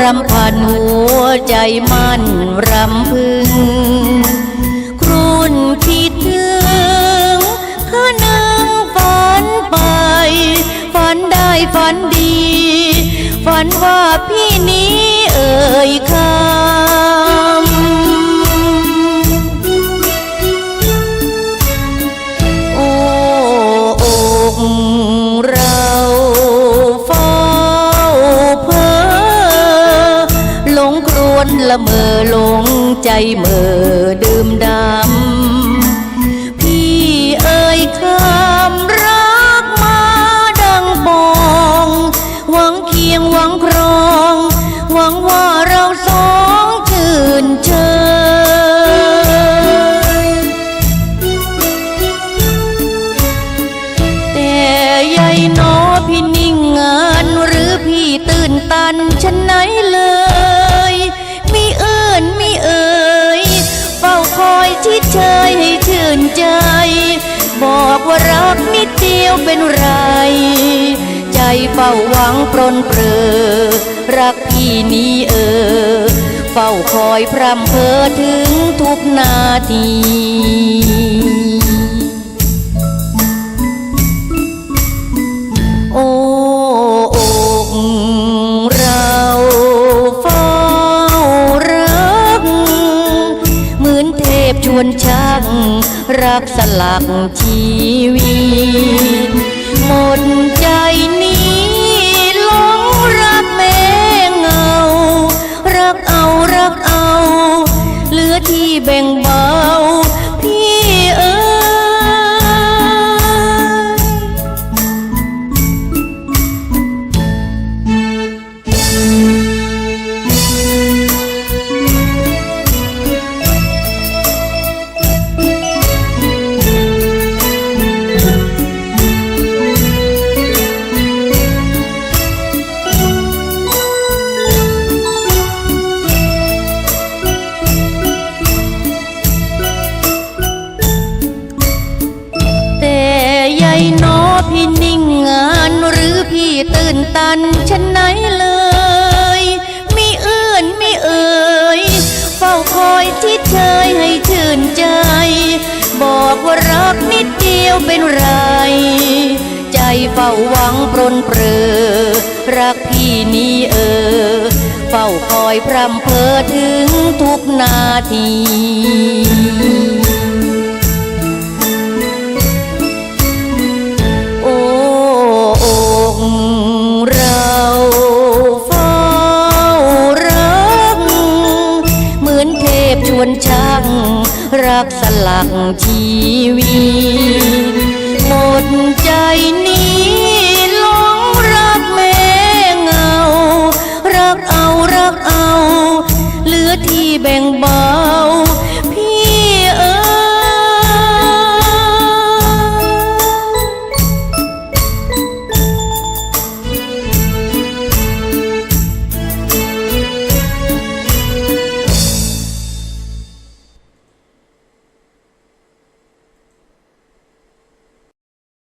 รำพันหัวใจมันรำพึง ครุ่นคิดถึงข้านึงฝันไป ฝันได้ฝันดี ฝันว่าพี่นี้เอ่ยคำโอ้อ ละเมอลงใจเมอดื่มดำ พี่เอ่ยคำรักมาดังบอง หวังเคียงหวังครอง หวังว่าเราสองชื่นเชยแต่ยายหนอพี่นิ่งงานหรือพี่ตื่นตันฉันไหนเลย ว่ารักนิดเดียวเป็นไร ใจเฝ้าหวังปรนเปรอ รักพี่นี้เออ เฝ้าคอยพร่ำเพอถึงทุกนาที ทพชวนช่างรักสลักชีวีหมดใจนี้หลงรักแม่เงา รักเอารักเอา เหลือที่แบ่ง ตื่นตันฉันไหนเลย มีอื้อนมีเอ่ยเฝ้าคอยที่เชยให้ชื่นใจ บอกว่ารักนิดเดียวเป็นไร ใจเฝ้าหวังปรนเปรอรักพี่นี้เออ เฝ้าคอยพร่ำเพ้อถึงทุกนาที รักสลักชีวิตหมดใจนี้หลงรักแม่เงา รักเอารักเอา เหลือที่แบ่งบา